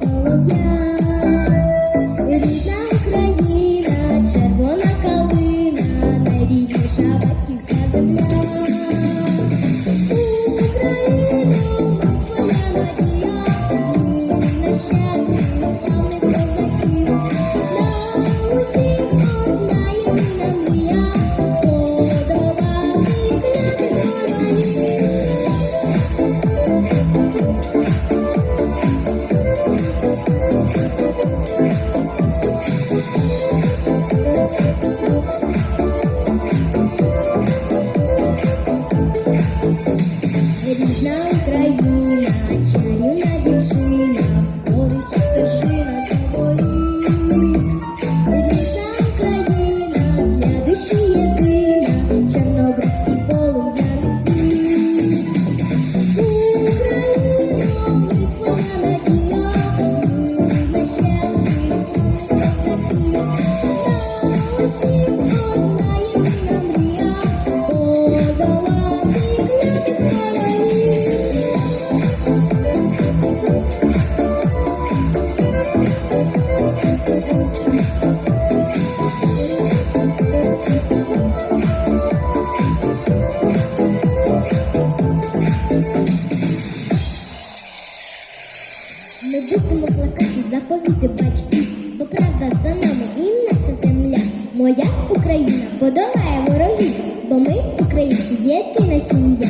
so young. Шукаємо плакати, заповіти батьків, бо правда за нами і наша земля. Моя Україна подолає ворогів, бо ми, українці, єдина сім'я.